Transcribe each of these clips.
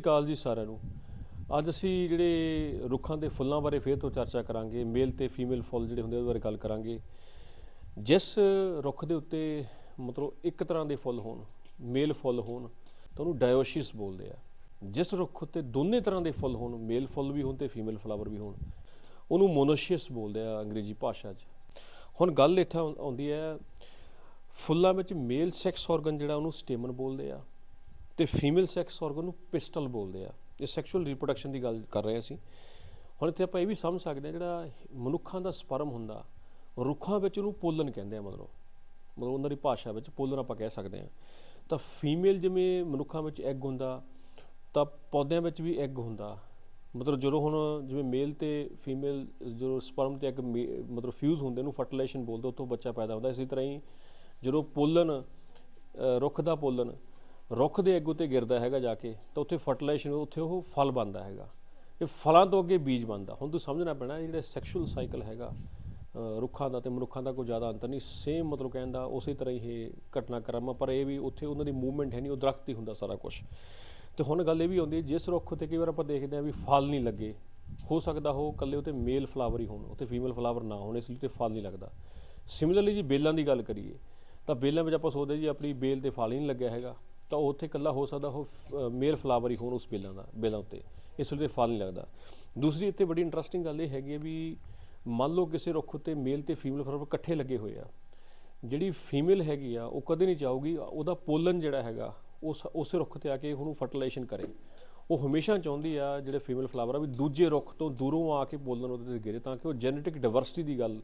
ਕਾਲ ਜੀ ਸਾਰਿਆਂ ਨੂੰ। ਅੱਜ ਅਸੀਂ ਜਿਹੜੇ ਰੁੱਖਾਂ ਦੇ ਫੁੱਲਾਂ ਬਾਰੇ ਫੇਰ ਤੋਂ ਚਰਚਾ ਕਰਾਂਗੇ, ਮੇਲ ਤੇ ਫੀਮੇਲ ਫੁੱਲ ਜਿਹੜੇ ਹੁੰਦੇ ਉਹਦੇ ਬਾਰੇ ਗੱਲ ਕਰਾਂਗੇ। ਜਿਸ ਰੁੱਖ ਦੇ ਉੱਤੇ ਮਤਲਬ ਇੱਕ ਤਰ੍ਹਾਂ ਦੇ ਫੁੱਲ ਹੋਣ, ਮੇਲ ਫੁੱਲ ਹੋਣ, ਤਾਂ ਉਹਨੂੰ ਡਾਇਓਸਿਸ ਬੋਲਦੇ ਆ। ਜਿਸ ਰੁੱਖ ਉੱਤੇ ਦੋਨੇ ਤਰ੍ਹਾਂ ਦੇ ਫੁੱਲ ਹੋਣ, ਮੇਲ ਫੁੱਲ ਵੀ ਹੋਣ ਤੇ ਫੀਮੇਲ ਫਲਾਵਰ ਵੀ ਹੋਣ, ਉਹਨੂੰ ਮੋਨੋਸ਼ੀਅਸ ਬੋਲਦੇ ਆ ਅੰਗਰੇਜ਼ੀ ਭਾਸ਼ਾ 'ਚ। ਹੁਣ ਗੱਲ ਇੱਥੇ ਆਉਂਦੀ ਹੈ, ਫੁੱਲਾਂ ਵਿੱਚ ਮੇਲ ਸੈਕਸ ਆਰਗਨ ਜਿਹੜਾ ਉਹਨੂੰ ਸਟੇਮਨ ਬੋਲਦੇ ਆ। ਤੇ ਫੀਮੇਲ ਸੈਕਸ ਆਰਗਨ ਨੂੰ ਪਿਸਟਲ ਬੋਲਦੇ ਆ। ਇਹ ਸੈਕਸ਼ੂਅਲ ਰੀਪਰੋਡਕਸ਼ਨ ਦੀ ਗੱਲ ਕਰ ਰਹੇ ਹਾਂ ਅਸੀਂ। ਹੁਣ ਇੱਥੇ ਆਪਾਂ ਇਹ ਵੀ ਸਮਝ ਸਕਦੇ ਹਾਂ ਜਿਹੜਾ ਮਨੁੱਖਾਂ ਦਾ ਸਪਰਮ ਹੁੰਦਾ, ਰੁੱਖਾਂ ਵਿੱਚ ਉਹਨੂੰ ਪੋਲਨ ਕਹਿੰਦੇ ਆ ਮਤਲਬ। ਮਤਲਬ ਉਹਨਾਂ ਦੀ ਭਾਸ਼ਾ ਵਿੱਚ ਪੋਲਨ ਆਪਾਂ ਕਹਿ ਸਕਦੇ ਹਾਂ। ਤਾਂ ਫੀਮੇਲ ਜਿਵੇਂ ਮਨੁੱਖਾਂ ਵਿੱਚ ਐਗ ਹੁੰਦਾ, ਤਾਂ ਪੌਦਿਆਂ ਵਿੱਚ ਵੀ ਐਗ ਹੁੰਦਾ। ਮਤਲਬ ਜਦੋਂ ਹੁਣ ਜਿਵੇਂ ਮੇਲ ਤੇ ਫੀਮੇਲ ਜਦੋਂ ਸਪਰਮ ਤੇ ਐਗ ਮਤਲਬ ਫਿਊਜ਼ ਹੁੰਦੇ ਨੂੰ ਫਰਟੀਲਾਈਜੇਸ਼ਨ ਬੋਲਦੇ ਉੱਥੋਂ ਬੱਚਾ ਪੈਦਾ ਹੁੰਦਾ। ਇਸੇ ਤਰ੍ਹਾਂ ਹੀ ਜਦੋਂ ਪੋਲਨ ਰੁੱਖ ਦਾ ਪੋਲਨ ਰੁੱਖ ਦੇ ਅੱਗ ਉੱਤੇ ਗਿਰਦਾ ਹੈਗਾ ਜਾ ਕੇ, ਤਾਂ ਉੱਥੇ ਫਰਟੀਲਾਈਜੇਸ਼ਨ, ਉੱਥੇ ਉਹ ਫਲ ਬਣਦਾ ਹੈਗਾ। ਇਹ ਫਲਾਂ ਤੋਂ ਅੱਗੇ ਬੀਜ ਬਣਦਾ। ਹੁਣ ਤੂੰ ਸਮਝਣਾ ਪੈਣਾ ਜਿਹੜਾ ਸੈਕਸ਼ੂਅਲ ਸਾਈਕਲ ਹੈਗਾ ਰੁੱਖਾਂ ਦਾ ਤੇ ਮਨੁੱਖਾਂ ਦਾ ਕੋਈ ਜ਼ਿਆਦਾ ਅੰਤਰ ਨਹੀਂ। ਸੇਮ ਮਤਲਬ ਕਹਿੰਦਾ ਉਸੇ ਤਰ੍ਹਾਂ ਹੀ ਇਹ ਘਟਨਾਕ੍ਰਮ ਆ, ਪਰ ਇਹ ਵੀ ਉੱਥੇ ਉਹਨਾਂ ਦੀ ਮੂਵਮੈਂਟ ਹੈ ਨਹੀਂ, ਉਹ ਦਰਖਤ ਹੀ ਹੁੰਦਾ ਸਾਰਾ ਕੁਝ ਤੇ ਹੁਣ ਗੱਲ ਇਹ ਵੀ ਆਉਂਦੀ ਜਿਸ ਰੁੱਖ ਉੱਤੇ ਕਈ ਵਾਰ ਆਪਾਂ ਦੇਖਦੇ ਹਾਂ ਵੀ ਫਲ ਨਹੀਂ ਲੱਗੇ, ਹੋ ਸਕਦਾ ਉਹ ਇਕੱਲੇ ਉੱਤੇ ਮੇਲ ਫਲਾਵਰ ਹੀ ਹੋਣ ਉੱਤੇ ਫੀਮੇਲ ਫਲਾਵਰ ਨਾ ਹੋਣ, ਇਸ ਲਈ ਤੇ ਫਲ ਨਹੀਂ ਲੱਗਦਾ। ਸਿਮਿਲਰਲੀ ਜੀ ਬੇਲਾਂ ਦੀ ਗੱਲ ਕਰੀਏ, ਤਾਂ ਬੇਲਾਂ ਵਿੱਚ ਆਪਾਂ ਸੋਚਦੇ ਜੀ ਆਪਣੀ ਬੇਲ ਤੇ ਫਲ ਹੀ ਨਹੀਂ ਲੱਗਿਆ ਹੈਗਾ। ਤਾਂ ਉੱਥੇ ਇਕੱਲਾ ਹੋ ਸਕਦਾ ਉਹ ਮੇਲ ਫਲਾਵਰ ਹੀ ਹੋਣ ਉਸ ਬੇਲਾਂ ਦਾ, ਬੇਲਾਂ ਉੱਤੇ। ਇਸ ਲਈ ਫਲ ਨਹੀਂ ਲੱਗਦਾ। ਦੂਸਰੀ ਇੱਥੇ ਬੜੀ ਇੰਟਰਸਟਿੰਗ ਗੱਲ ਇਹ ਹੈਗੀ ਹੈ ਵੀ ਮੰਨ ਲਓ ਕਿਸੇ ਰੁੱਖ ਉੱਤੇ ਮੇਲ ਤੇ ਫੀਮੇਲ ਫਲਾਵਰ ਇਕੱਠੇ ਲੱਗੇ ਹੋਏ ਆ। ਜਿਹੜੀ ਫੀਮੇਲ ਹੈਗੀ ਆ, ਉਹ ਕਦੇ ਨਹੀਂ ਚਾਹੂਗੀ, ਉਹਦਾ ਪੋਲਨ ਜਿਹੜਾ ਹੈਗਾ, ਉਸ, ਉਸੇ ਰੁੱਖ ਤੇ ਆ ਕੇ ਉਹਨੂੰ ਫਰਟੀਲਾਈਜੇਸ਼ਨ ਕਰੇ। ਉਹ ਹਮੇਸ਼ਾ ਚਾਹੁੰਦੀ ਆ, ਜਿਹੜੇ ਫੀਮੇਲ ਫਲਾਵਰ ਆ, ਵੀ ਦੂਜੇ ਰੁੱਖ ਤੋਂ ਦੂਰੋਂ ਆ ਕੇ ਪੋਲਨ ਉਹਦੇ ਤੇ ਗਿਰੇ ਤਾਂ ਕਿ ਉਹ ਜੈਨੇਟਿਕ ਡਾਇਵਰਸਿਟੀ ਦੀ ਗੱਲ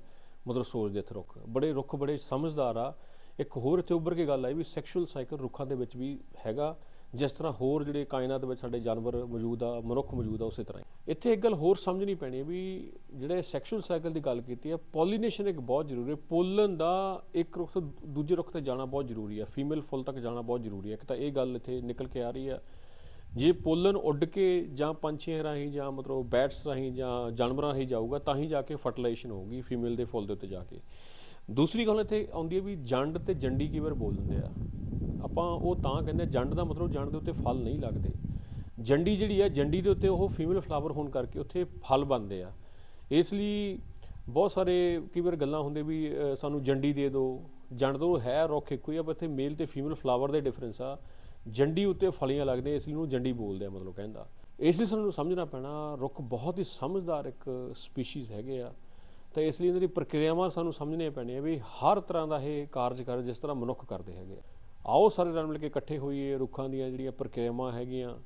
ਮਤਲਬ ਸੋਚਦੇ ਇੱਥੇ ਰੁੱਖ। ਬੜੇ ਰੁੱਖ ਬੜੇ ਸਮਝਦਾਰ ਆ ਇੱਕ ਹੋਰ ਇੱਥੇ ਉੱਭਰ ਕੇ ਗੱਲ ਆਈ ਵੀ ਸੈਕਸ਼ੂਅਲ ਸਾਈਕਲ ਰੁੱਖਾਂ ਦੇ ਵਿੱਚ ਵੀ ਹੈਗਾ, ਜਿਸ ਤਰ੍ਹਾਂ ਹੋਰ ਜਿਹੜੇ ਕਾਇਨਾਤ ਵਿੱਚ ਸਾਡੇ ਜਾਨਵਰ ਮੌਜੂਦ ਆ, ਮਨੁੱਖ ਮੌਜੂਦ ਆ, ਉਸੇ ਤਰ੍ਹਾਂ ਹੀ। ਇੱਥੇ ਇੱਕ ਗੱਲ ਹੋਰ ਸਮਝਣੀ ਪੈਣੀ ਹੈ ਵੀ ਜਿਹੜੇ ਸੈਕਸ਼ੂਅਲ ਸਾਈਕਲ ਦੀ ਗੱਲ ਕੀਤੀ ਹੈ ਪੋਲੀਨੇਸ਼ਨ ਇੱਕ ਬਹੁਤ ਜ਼ਰੂਰੀ ਹੈ ਪੋਲਨ ਦਾ ਇੱਕ ਰੁੱਖ ਤੋਂ ਦੂਜੇ ਰੁੱਖ ਤੇ ਜਾਣਾ ਬਹੁਤ ਜ਼ਰੂਰੀ ਹੈ ਫੀਮੇਲ ਫੁੱਲ ਤੱਕ ਜਾਣਾ ਬਹੁਤ ਜ਼ਰੂਰੀ ਹੈ ਇੱਕ ਤਾਂ ਇਹ ਗੱਲ ਇੱਥੇ ਨਿਕਲ ਕੇ ਆ ਰਹੀ ਹੈ ਜੇ ਪੋਲਨ ਉੱਡ ਕੇ ਜਾਂ ਪੰਛੀਆਂ ਰਾਹੀਂ ਜਾਂ ਮਤਲਬ ਬੈਟਸ ਰਾਹੀਂ ਜਾਂ ਜਾਨਵਰਾਂ ਰਾਹੀਂ ਜਾਊਗਾ, ਤਾਂ ਹੀ ਜਾ ਕੇ ਫਰਟੀਲਾਈਜੇਸ਼ਨ ਹੋਊਗੀ ਫੀਮੇਲ ਦੇ ਫੁੱਲ ਦੇ ਉੱਤੇ ਜਾ ਕੇ। ਦੂਸਰੀ ਗੱਲ ਇੱਥੇ ਆਉਂਦੀ ਹੈ ਵੀ ਜੰਡ ਤੇ ਜੰਡੀ ਕਈ ਵਾਰ ਬੋਲ ਦਿੰਦੇ ਆ। ਆਪਾਂ ਉਹ ਤਾਂ ਕਹਿੰਦੇ ਜੰਡ ਦਾ ਮਤਲਬ ਜੰਡ ਦੇ ਉੱਤੇ ਫਲ ਨਹੀਂ ਲੱਗਦੇ। ਜੰਡੀ ਜਿਹੜੀ ਹੈ, ਜੰਡੀ ਦੇ ਉੱਤੇ ਉਹ ਫੀਮੇਲ ਫਲਾਵਰ ਹੋਣ ਕਰਕੇ ਉੱਥੇ ਫਲ ਬਣਦੇ ਆ। ਇਸ ਲਈ ਬਹੁਤ ਸਾਰੇ ਕਈ ਵਾਰ ਗੱਲਾਂ ਹੁੰਦੇ ਵੀ ਸਾਨੂੰ ਜੰਡੀ ਦੇ ਦਿਓ। ਜੰਡ ਤੋਂ ਹੈ ਰੁੱਖ ਇੱਕੋ ਹੀ ਆ, ਪਰ ਇੱਥੇ ਮੇਲ ਤੇ ਫੀਮੇਲ ਫਲਾਵਰ ਦੇ ਡਿਫਰੈਂਸ ਆ। ਜੰਡੀ ਉੱਤੇ ਫਲੀਆਂ ਲੱਗਦੇ ਇਸ ਲਈ ਉਹਨੂੰ ਜੰਡੀ ਬੋਲਦੇ ਆ ਮਤਲਬ ਕਹਿੰਦਾ। ਇਸ ਲਈ ਸਾਨੂੰ ਸਮਝਣਾ ਪੈਣਾ, ਰੁੱਖ ਬਹੁਤ ਹੀ ਸਮਝਦਾਰ ਇੱਕ ਸਪੀਸੀਜ਼ ਹੈਗੇ ਆ। ਤਾਂ ਇਸ ਲਈ ਇਹਨਾਂ ਦੀ ਪ੍ਰਕਿਰਿਆਵਾਂ ਸਾਨੂੰ ਸਮਝਣੀਆਂ ਪੈਣੀਆਂ ਵੀ ਹਰ ਤਰ੍ਹਾਂ ਦਾ ਇਹ ਕਾਰਜ ਕਰ ਜਿਸ ਤਰ੍ਹਾਂ ਮਨੁੱਖ ਕਰਦੇ ਹੈਗੇ ਆਓ ਸਾਰੇ ਰਲ ਮਿਲ ਕੇ ਇਕੱਠੇ ਹੋਈਏ, ਰੁੱਖਾਂ ਦੀਆਂ ਜਿਹੜੀਆਂ ਪ੍ਰਕਿਰਿਆਵਾਂ ਹੈਗੀਆਂ,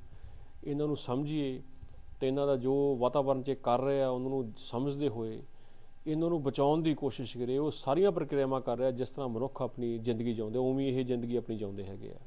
ਇਹਨਾਂ ਨੂੰ ਸਮਝੀਏ ਤੇ ਇਹਨਾਂ ਦਾ ਜੋ ਵਾਤਾਵਰਣ 'ਚ ਕਰ ਰਿਹਾ, ਉਹਨਾਂ ਨੂੰ ਸਮਝਦੇ ਹੋਏ ਇਹਨਾਂ ਨੂੰ ਬਚਾਉਣ ਦੀ ਕੋਸ਼ਿਸ਼ ਕਰੇ ਉਹ ਸਾਰੀਆਂ ਪ੍ਰਕਿਰਿਆਵਾਂ ਕਰ ਰਿਹਾ ਜਿਸ ਤਰ੍ਹਾਂ ਮਨੁੱਖ ਆਪਣੀ ਜ਼ਿੰਦਗੀ ਜਿਉਂਦੇ, ਉਵੇਂ ਇਹ ਜ਼ਿੰਦਗੀ ਆਪਣੀ ਜਿਉਂਦੇ ਹੈਗੇ ਆ।